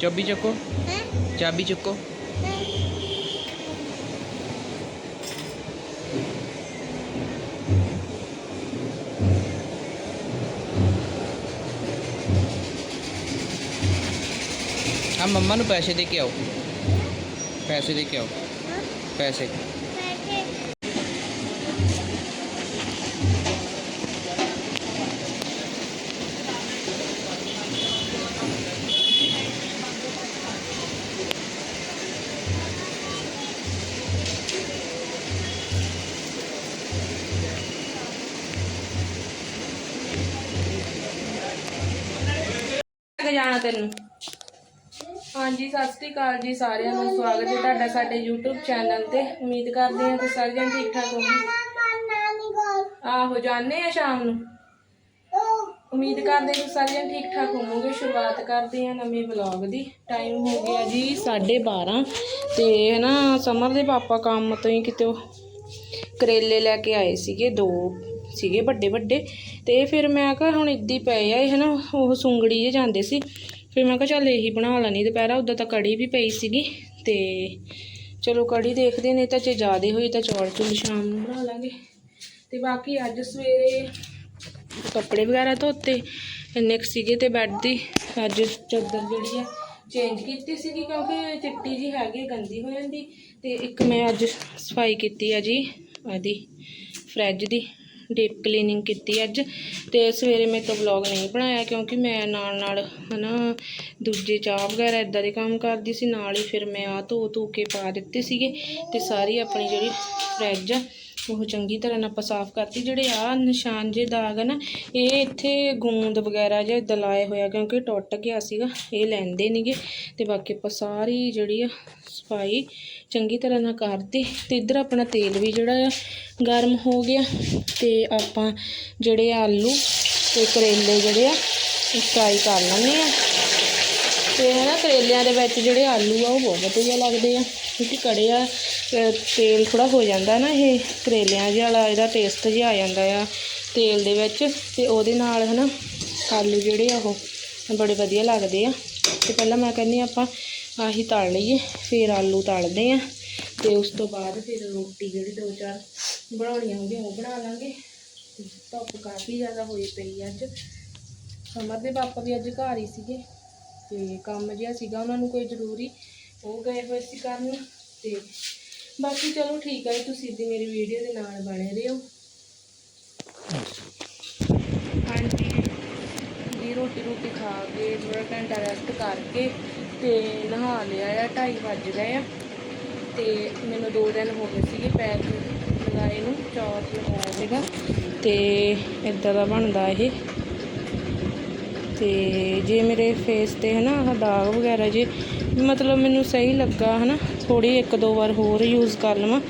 ਚਾਬੀ ਚੱਕੋ। ਹੈ? ਚਾਬੀ ਚੱਕੋ। ਆ ਮੰਮਾ ਨੂੰ ਪੈਸੇ ਦੇ ਕੇ ਆਓ। ਪੈਸੇ ਦੇ ਕੇ ਆਓ। ਪੈਸੇ। ਕਿ ਜਾਣਾ ਤੈਨੂੰ। ਹਾਂਜੀ, ਸਤਿ ਸ੍ਰੀ ਅਕਾਲ ਜੀ ਸਾਰਿਆਂ ਨੂੰ। ਸਵਾਗਤ ਹੈ ਤੁਹਾਡਾ ਸਾਡੇ YouTube ਚੈਨਲ ਤੇ। ਉਮੀਦ ਕਰਦੇ ਹਾਂ ਕਿ ਸਾਰੇ ਜਣ ਠੀਕ ਠਾਕ ਹੋਵੋਗੇ। ਆਹੋ ਜਾਣੇ ਆ ਸ਼ਾਮ ਨੂੰ? ਉਮੀਦ ਕਰਦੇ ਹਾਂ ਕਿ ਸਾਰੇ ਜਣ ਠੀਕ ਠਾਕ ਹੋਵੋਗੇ। ਸ਼ੁਰੂਆਤ ਕਰਦੇ ਹਾਂ ਨਵੇਂ ਵਲੌਗ ਦੀ। ਟਾਈਮ ਹੋ ਗਿਆ ਜੀ 12:30 ਤੇ ਨਾ ਸਮਰ ਦੇ ਪਾਪਾ ਕੰਮ ਤੋਂ ਹੀ ਕਿਤੇ ਕਰੇਲੇ ਲੈ ਕੇ ਆਏ ਸੀਗੇ ਦੋ। ਸੀਗੇ ਵੱਡੇ ਵੱਡੇ ਤੇ ਫਿਰ ਮੈਂ ਕਿਹਾ ਹੁਣ ਇੱਦੀ ਪਏ ਆ ਇਹ ਹਨਾ, ਉਹ ਸੁੰਗੜੀ ਜੇ ਜਾਂਦੇ ਸੀ। ਫਿਰ ਮੈਂ ਕਿਹਾ ਚੱਲ ਇਹੀ ਬਣਾ ਲੈਣੀ ਦੁਪਹਿਰਾ ਉਦਾਂ ਤਾਂ ਕੜੀ ਵੀ ਪਈ ਸੀਗੀ ਤੇ ਚਲੋ ਕੜੀ ਦੇਖਦੇ ਨੇ, ਤਾਂ ਜੇ ਜ਼ਿਆਦਾ ਹੋਈ ਤਾਂ ਚੌਲ ਚੁੱਲ ਸ਼ਾਮ ਨੂੰ ਬਣਾ ਲਾਂਗੇ। ਤੇ ਬਾਕੀ ਅੱਜ ਸਵੇਰੇ ਕੱਪੜੇ ਵਗੈਰਾ ਧੋਤੇ ਇੰਨੇ ਕੁ ਸੀਗੇ ਤੇ ਬੈੱਡ ਦੀ, ਅੱਜ ਚਾਦਰ ਜਿਹੜੀ ਆ ਚੇਂਜ ਕੀਤੀ ਸੀਗੀ ਕਿਉਂਕਿ ਚਿੱਟੀ ਜੀ ਹੈਗੀ, ਗੰਦੀ ਹੋ ਜਾਂਦੀ। ਤੇ ਇੱਕ ਮੈਂ ਅੱਜ ਸਫ਼ਾਈ ਕੀਤੀ ਆ ਜੀ ਇਹਦੀ ਫ੍ਰਿਜ ਦੀ। ਡੀਪ ਕਲੀਨਿੰਗ ਕੀਤੀ ਅੱਜ ਤੇ ਸਵੇਰੇ ਮੇਰੇ ਤੋਂ ਵਲੌਗ ਨਹੀਂ ਬਣਾਇਆ ਕਿਉਂਕਿ ਮੈਂ ਨਾਲ ਨਾਲ ਹਨਾ ਦੂਜੇ ਚਾਹ ਵਗੈਰਾ ਇਦਾਂ ਦੇ ਕੰਮ ਕਰਦੀ ਸੀ, ਨਾਲ ਹੀ ਫਿਰ ਮੈਂ ਆ ਧੋ ਧੋ ਕੇ ਪਾ ਦਿੱਤੇ ਸੀਗੇ ਤੇ ਸਾਰੀ ਆਪਣੀ ਜਿਹੜੀ ਫ੍ਰਿਜ ਆ ਉਹ ਚੰਗੀ ਤਰ੍ਹਾਂ ਨਾਲ ਆਪਾਂ ਸਾਫ਼ ਕਰਤੀ, ਜਿਹੜੇ ਆ ਨਿਸ਼ਾਨ ਜੇ ਦਾਗ ਆ ਨਾ, ਇਹ ਇੱਥੇ ਗੂੰਦ ਵਗੈਰਾ ਜਾਂ ਦਲਾਏ ਹੋਇਆ ਕਿਉਂਕਿ ਟੁੱਟ ਗਿਆ ਸੀਗਾ, ਇਹ ਲੈਂਦੇ ਨਹੀਂਗੇ ਤੇ ਬਾਕੀ ਆਪਾਂ ਸਾਰੀ ਜਿਹੜੀ ਆ ਸਫ਼ਾਈ ਚੰਗੀ ਤਰ੍ਹਾਂ ਨਾਲ ਕਰਤੀ। ਤੇ ਇੱਧਰ ਆਪਣਾ ਤੇਲ ਵੀ ਜਿਹੜਾ ਆ, ਗਰਮ ਹੋ ਗਿਆ। ਤੇ ਆਪਾਂ ਜਿਹੜੇ ਆਲੂ ਤੇ ਕਰੇਲੇ ਜਿਹੜੇ ਆ ਫਰਾਈ ਕਰ ਲੈਣੇ ਆ। ਤੇ ਹਨਾ ਕਰੇਲਿਆਂ ਦੇ ਵਿੱਚ ਜਿਹੜੇ ਆਲੂ ਆ, ਉਹ ਬਹੁਤ ਵਧੀਆ ਲੱਗਦੇ ਆ, ਕਿਉਂਕਿ ਕੜੇ ਆ ਤੇਲ ਥੋੜਾ ਹੋ ਜਾਂਦਾ ਨਾ ਇਹ ਕਰੇਲਿਆਂ ਜਿਹਾ ਵਾਲਾ, ਇਹਦਾ ਟੇਸਟ ਜਿਹਾ ਆ ਜਾਂਦਾ ਆ ਤੇਲ ਦੇ ਵਿੱਚ ਤੇ ਉਹਦੇ ਨਾਲ ਹਨਾ ਆਲੂ ਜਿਹੜੇ ਆ ਉਹ ਬੜੇ ਵਧੀਆ ਲੱਗਦੇ ਆ। ਤੇ ਪਹਿਲਾਂ ਮੈਂ ਕਹਿੰਦੀ ਆਪਾਂ ਆਹੀ ਤਲ ਲਈਏ, ਫਿਰ ਆਲੂ ਤਲਦੇ ਆ ਤੇ ਉਸ ਤੋਂ ਬਾਅਦ ਫਿਰ ਰੋਟੀ ਜਿਹੜੀ ਦੋ ਚਾਰ ਬਣਾਉਣੀਆਂ ਹੁੰਦੀਆਂ ਉਹ ਬਣਾ ਲਾਂਗੇ। ਧੁੱਪ ਕਾਫੀ ਜ਼ਿਆਦਾ ਹੋਈ ਪਈ ਅੱਜ। ਸਮਰ ਦੇ ਪਾਪਾ ਵੀ ਅੱਜ ਘਰ ਹੀ ਸੀਗੇ ਤੇ ਕੰਮ ਜਿਹਾ ਸੀਗਾ ਉਹਨਾਂ ਨੂੰ ਕੋਈ ਜ਼ਰੂਰੀ, ਉਹ ਗਏ ਹੋਏ ਸੀ ਕਰਨ ਤੇ ਬਾਕੀ ਚਲੋ ਠੀਕ ਆ ਜੀ, ਤੁਸੀਂ ਦੀ ਮੇਰੀ ਵੀਡੀਓ ਦੇ ਨਾਲ ਬਣੇ ਰਹੋ। ਹਾਂਜੀ ਜੀ ਰੋਟੀ ਰੋਟੀ ਖਾ ਕੇ ਥੋੜਾ ਘੰਟਾ ਰੈਸਟ ਕਰਕੇ ਤੇ ਨਹਾ ਲਿਆ ਆ 2:30 ਵੱਜ ਗਏ ਆ। ਤੇ ਮੈਨੂੰ ਦੋ ਦਿਨ ਹੋ ਗਏ ਸੀਗੇ ਪੈਰ ਲਗਾਏ ਨੂੰ ਚੌਥ ਲਗਾਇਆ ਸੀਗਾ ਤੇ ਇਦਾਂ ਦਾ ਬਣਦਾ ਇਹ। ਤੇ ਜੇ ਮੇਰੇ ਫੇਸ ਤੇ ਹਨਾ ਆਹ ਦਾਗ ਵਗੈਰਾ ਜੇ, ਮਤਲਬ ਮੈਨੂੰ ਸਹੀ ਲੱਗਾ ਹਨਾ ਥੋੜੀ ਇੱਕ ਦੋ ਵਾਰ ਹੋਰ ਯੂਜ਼ ਕਰ ਲਵਾਂ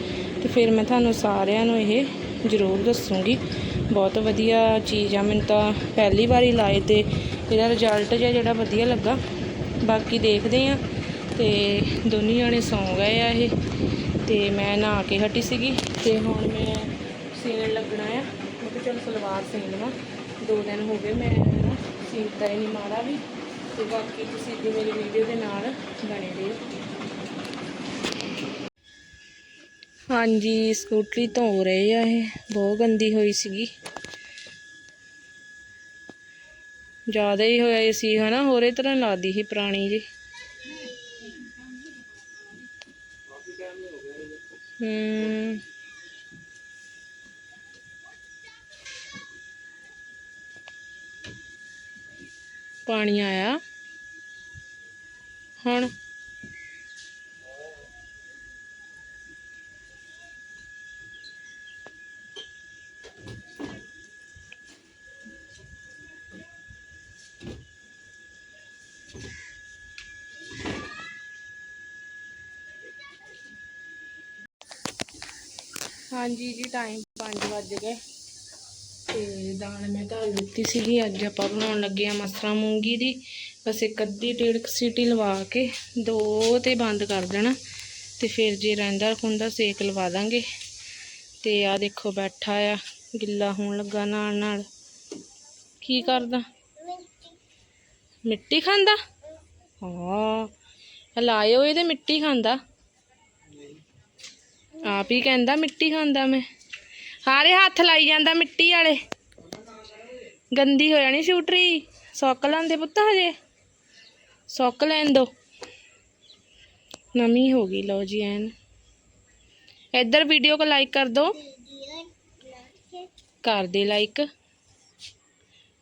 ਤੇ ਫਿਰ ਮੈਂ ਤੁਹਾਨੂੰ ਸਾਰਿਆਂ ਨੂੰ ਇਹ ਜ਼ਰੂਰ ਦੱਸੂਗੀ। ਬਹੁਤ ਵਧੀਆ ਚੀਜ਼ ਆ, ਮੈਨੂੰ ਤਾਂ ਪਹਿਲੀ ਵਾਰੀ ਲਾਏ ਤੇ ਇਹਦਾ ਰਿਜ਼ਲਟ ਜਿਹਾ ਜਿਹੜਾ ਵਧੀਆ ਲੱਗਾ। ਬਾਕੀ ਦੇਖਦੇ ਆ ਤੇ ਦੋਨੀ ਜਾਣੇ ਸੌਂ ਗਏ ਆ ਇਹ ਤੇ ਮੈਂ ਨਹਾ ਕੇ ਹਟੀ ਸੀਗੀ ਤੇ ਹੁਣ ਮੈਂ ਸੀਨ ਲੱਗਣਾ ਆ। ਮੈਂ ਕਿਹਾ ਚਲ ਸਲਵਾਰ ਸੀਨ ਲਵਾਂ। ਦੋ ਦਿਨ ਹੋ ਗਏ ਮੈਂ ਸੀਤਾ ਹੀ ਨਹੀਂ ਮਾਰਾ ਵੀ ਤੇ ਬਾਕੀ ਤੁਸੀਂ ਵੀ ਮੇਰੀ ਵੀਡੀਓ ਦੇ ਨਾਲ ਬਣੇ ਰਹੋ। ਹਾਂਜੀ, ਸਕੂਟਰੀ ਧੋ ਰਹੇ ਆ ਇਹ। ਬਹੁਤ ਗੰਦੀ ਹੋਈ ਸੀਗੀ। ਜ਼ਿਆਦਾ ਹੀ ਹੋਇਆ ਸੀ, ਹਨਾ? ਹੋਰੇ ਤਰ੍ਹਾਂ ਲੱਗਦੀ ਸੀ ਪੁਰਾਣੀ ਜੀ। ਹੂੰ। ਪਾਣੀ ਆਇਆ ਹੁਣ ਹਾਂਜੀ ਜੀ ਟਾਈਮ 5 ਵੱਜ ਗਏ ਤੇ ਦਾਲ ਮੈਂ ਧਰ ਦਿੱਤੀ ਸੀਗੀ ਅੱਜ ਆਪਾਂ ਬਣਾਉਣ ਲੱਗੇ ਆ ਮਸਰਾ ਮੂੰਗੀ ਦੀ। ਬਸ ਇੱਕ ਅੱਧੀ ਡੇਢ ਸੀਟੀ ਲਵਾ ਕੇ ਦੋ ਤੇ ਬੰਦ ਕਰ ਦੇਣਾ। ਤੇ ਫਿਰ ਜੇ ਰਹਿੰਦਾ ਖੁੰਦਾ ਸੇਕ ਲਵਾ ਦਾਂਗੇ। ਤੇ ਆ ਦੇਖੋ ਬੈਠਾ ਆ ਗਿੱਲਾ ਹੋਣ ਲੱਗਾ ਨਾਲ ਨਾਲ। ਕੀ ਕਰਦਾ? ਮਿੱਟੀ ਖਾਂਦਾ? ਹਾਂ ਲਾਇਓ ਇਹਦੇ ਮਿੱਟੀ ਖਾਂਦਾ। ਆਪ ਹੀ ਕਹਿੰਦਾ ਮਿੱਟੀ ਖਾਂਦਾ ਮੈਂ। ਹਾਰੇ ਹੱਥ ਲਾਈ ਜਾਂਦਾ ਮਿੱਟੀ ਵਾਲੇ। ਗੰਦੀ ਹੋ ਜਾਣੀ ਸ਼ੂਟਰੀ। ਸੁੱਕ ਲੈਂਦੇ ਪੁੱਤ ਹਜੇ। ਸੁੱਕ ਲੈਣ ਦੋ। ਨਵੀਂ ਹੋ ਗਈ, ਲਓ ਜੀ ਐਨ। ਇੱਧਰ ਵੀਡੀਓ ਕੋ ਲਾਈਕ ਕਰ ਦੋ। ਕਰ ਦੇ ਲਾਈਕ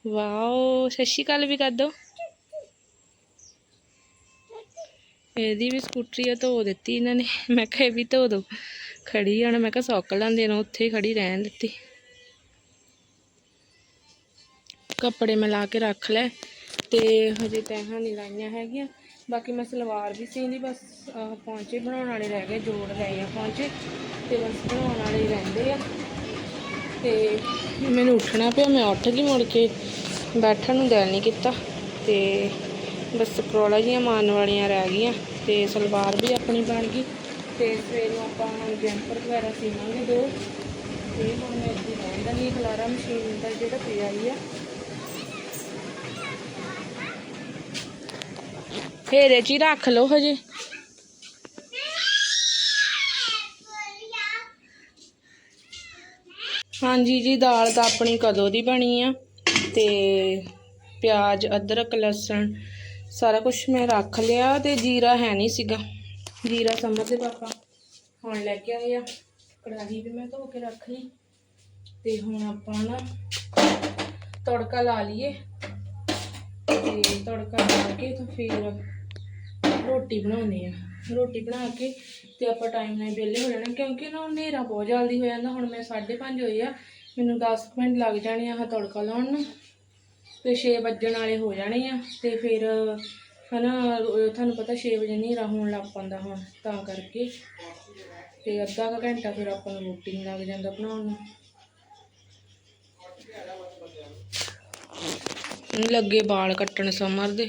ਵਾਓ, ਸਤਿ ਸ਼੍ਰੀ ਅਕਾਲ ਵੀ ਕਰ ਦੋ। ਇਹਦੀ ਵੀ ਸਕੂਟਰੀ ਆ, ਧੋ ਦਿੱਤੀ ਇਹਨਾਂ ਨੇ। ਮੈਂ ਕਿਹਾ ਇਹ ਵੀ ਧੋ ਦੋ। ਖੜੀ ਆਣ ਮੈਂ ਕਿਹਾ ਸੁੱਕ ਲੈਂਦੇ ਨੇ ਉੱਥੇ ਹੀ ਖੜੀ ਰਹਿਣ ਦਿੱਤੀ। ਕੱਪੜੇ ਮੈਂ ਲਾ ਕੇ ਰੱਖ ਲੈ ਤੇ ਹਜੇ ਤੈਹਾਂ ਨਹੀਂ ਲਾਈਆਂ ਹੈਗੀਆਂ। ਬਾਕੀ ਮੈਂ ਸਲਵਾਰ ਵੀ ਸੀਂਦੀ, ਬਸ ਆਹ ਪੌਂਚੇ ਬਣਾਉਣ ਵਾਲੇ ਰਹਿ ਗਏ, ਜੋੜ ਲਏ ਆ ਪੌਂਚੇ ਤੇ ਬਸ ਬਣਾਉਣ ਵਾਲੇ ਰਹਿੰਦੇ ਆ। ਤੇ ਮੈਨੂੰ ਉੱਠਣਾ ਪਿਆ, ਮੈਂ ਉੱਠ ਗਈ, ਮੁੜ ਕੇ ਬੈਠਣ ਨੂੰ ਦਿਲ ਨਹੀਂ ਕੀਤਾ ਤੇ ਬਸ ਸਕਰੋਲਾਂ ਜੀਆਂ ਮਾਰਨ ਵਾਲੀਆਂ ਰਹਿ ਗਈਆਂ ਤੇ ਸਲਵਾਰ ਵੀ ਆਪਣੀ ਬਣ ਗਈ। ਤੇ ਸਵੇਰ ਨੂੰ ਆਪਾਂ ਹੁਣ ਜੈਂਪਰ ਵਗੈਰਾ ਸੀਵਾਂਗੇ ਦੋ। ਤੇ ਹੁਣ ਮੈਂ ਇੱਥੇ ਰਹਿਣ ਨਹੀਂ ਖਲਾਰਾ ਮਸ਼ੀਨ ਦਾ ਜਿਹੜਾ ਪਿਆ ਹੀ ਆ। ਫੇਰੇ ਚ ਹੀ ਰੱਖ ਲਓ ਹਜੇ। ਹਾਂਜੀ ਜੀ, ਦਾਲ ਤਾਂ ਆਪਣੀ ਕਦੋਂ ਦੀ ਬਣੀ ਆ ਤੇ ਪਿਆਜ਼, ਅਦਰਕ, ਲਸਣ ਸਾਰਾ ਕੁਝ ਮੈਂ ਰੱਖ ਲਿਆ ਤੇ ਜੀਰਾ ਹੈ ਨਹੀਂ ਸੀਗਾ। ਜੀਰਾ ਸਮਝ ਸਮਝਦੇ ਪਾਪਾ ਹੁਣ ਲੈ ਕੇ ਆਏ ਆ। ਕੜਾਹੀ ਵੀ ਮੈਂ ਧੋ ਕੇ ਰੱਖ ਲਈ। ਤੇ ਹੁਣ ਆਪਾਂ ਨਾ ਤੜਕਾ ਲਾ ਲਈਏ। ਤੇ ਤੜਕਾ ਲਾ ਕੇ ਤਾਂ ਫਿਰ ਰੋਟੀ ਬਣਾਉਣੀ ਆ। ਰੋਟੀ ਬਣਾ ਕੇ ਤੇ ਆਪਾਂ ਟਾਈਮ ਨਾਲ ਵਿਹਲੇ ਹੋ ਜਾਣਾ ਕਿਉਂਕਿ ਨਾ ਹਨੇਰਾ ਬਹੁਤ ਜਲਦੀ ਹੋ ਜਾਂਦਾ। ਹੁਣ ਮੈਂ 5:30 ਹੋਏ ਆ। ਮੈਨੂੰ 10 ਕੁ ਮਿੰਟ ਲੱਗ ਜਾਣੇ ਆ ਆਹ ਤੜਕਾ ਲਾਉਣ ਨੂੰ। ਤੇ 6 ਵੱਜਣ ਵਾਲੇ ਹੋ ਜਾਣੇ ਆ। ਤੇ ਫਿਰ ਹਨਾ ਤੁਹਾਨੂੰ ਪਤਾ 6 ਵਜੇ ਹਨੇਰਾ ਹੋਣ ਲੱਗ ਪੈਂਦਾ ਹੁਣ, ਤਾਂ ਕਰਕੇ। ਤੇ ਅੱਧਾ ਕੁ ਘੰਟਾ ਫਿਰ ਆਪਾਂ ਨੂੰ ਰੋਟੀ ਨੂੰ ਲੱਗ ਜਾਂਦਾ ਬਣਾਉਣ ਨੂੰ। ਲੱਗੇ ਵਾਲ ਕੱਟਣ ਸਮਰ ਦੇ।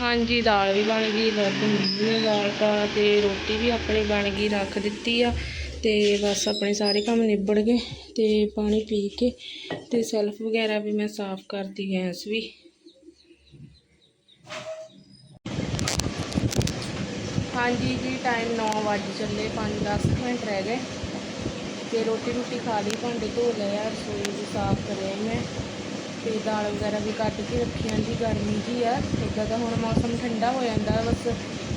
ਹਾਂਜੀ, ਦਾਲ ਵੀ ਬਣ ਗਈ ਲੱਡੂ ਦਾਲ ਪਾ ਤੇ ਰੋਟੀ ਵੀ ਆਪਣੀ ਬਣ ਗਈ, ਰੱਖ ਦਿੱਤੀ ਆ ਤੇ ਬਸ ਆਪਣੇ ਸਾਰੇ ਕੰਮ ਨਿਬੜ ਗਏ ਤੇ ਪਾਣੀ ਪੀ ਕੇ ਤੇ ਸੈਲਫ ਵਗੈਰਾ ਵੀ ਮੈਂ ਸਾਫ਼ ਕਰਦੀ ਗੈਸ ਵੀ। ਹਾਂਜੀ ਜੀ ਟਾਈਮ 9 ਵੱਜ ਚੱਲੇ 5-10 ਮਿੰਟ ਰਹਿ ਗਏ ਤੇ ਰੋਟੀ ਰੋਟੀ ਖਾ ਲਈ, ਭਾਂਡੇ ਧੋ ਲਏ ਆ, ਰਸੋਈ ਵੀ ਸਾਫ਼ ਕਰਿਆ ਮੈਂ। ਤੇ ਦਾਲ ਵਗੈਰਾ ਵੀ ਕੱਟ ਕੇ ਰੱਖੀਆਂ ਜੀ ਗਰਮੀ ਜੀ ਆ। ਇੱਦਾਂ ਦਾ ਹੁਣ ਮੌਸਮ ਠੰਡਾ ਹੋ ਜਾਂਦਾ, ਬਸ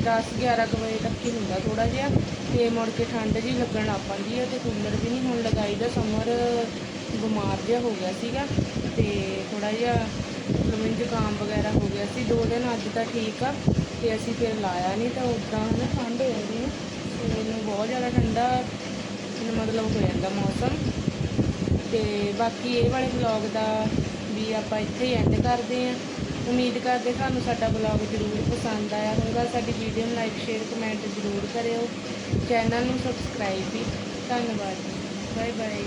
10 11 ਕੁ ਵਜੇ ਤੱਕ ਹੀ ਹੁੰਦਾ ਥੋੜਾ ਜਿਹਾ। ਤੇ ਮੁੜ ਕੇ ਠੰਡ ਜੀ ਲੱਗਣ ਲੱਗ ਪੈਂਦੀ ਆ ਤੇ ਕੂਲਰ ਵੀ ਨਹੀਂ ਹੁਣ ਲਗਾਈਦਾ ਸਮਰ ਬਿਮਾਰ ਜਿਹਾ ਹੋ ਗਿਆ ਸੀਗਾ। ਤੇ ਥੋੜਾ ਜਿਹਾ ਮੈਨੂੰ ਜ਼ੁਕਾਮ ਵਗੈਰਾ ਹੋ ਗਿਆ ਸੀ, ਦੋ ਦਿਨ ਅੱਜ ਤਾਂ ਠੀਕ ਆ। ਤੇ ਅਸੀਂ ਫਿਰ ਲਾਇਆ ਨਹੀਂ ਤਾਂ ਉਦਾਂ ਹਨਾ ਠੰਡ ਹੋ ਜਾਂਦੀ ਹੈ ਸਵੇਰ ਨੂੰ ਬਹੁਤ ਜ਼ਿਆਦਾ ਠੰਡਾ ਮਤਲਬ ਹੋ ਜਾਂਦਾ ਮੌਸਮ। ਤੇ ਬਾਕੀ ਇਹ ਵਾਲੇ ਵਲੌਗ ਦਾ ਵੀ ਆਪਾਂ ਇੱਥੇ ਹੀ ਐਂਡ ਕਰਦੇ ਹਾਂ। ਉਮੀਦ ਕਰਦੇ ਤੁਹਾਨੂੰ ਸਾਡਾ ਵਲੌਗ ਜ਼ਰੂਰ ਪਸੰਦ ਆਇਆ ਹੋਵੇਗਾ। ਸਾਡੀ ਵੀਡੀਓ ਨੂੰ ਲਾਈਕ ਸ਼ੇਅਰ ਕਮੈਂਟ ਜ਼ਰੂਰ ਕਰਿਓ। ਚੈਨਲ ਨੂੰ ਸਬਸਕ੍ਰਾਈਬ ਵੀ। ਧੰਨਵਾਦ ਬਾਏ ਬਾਏ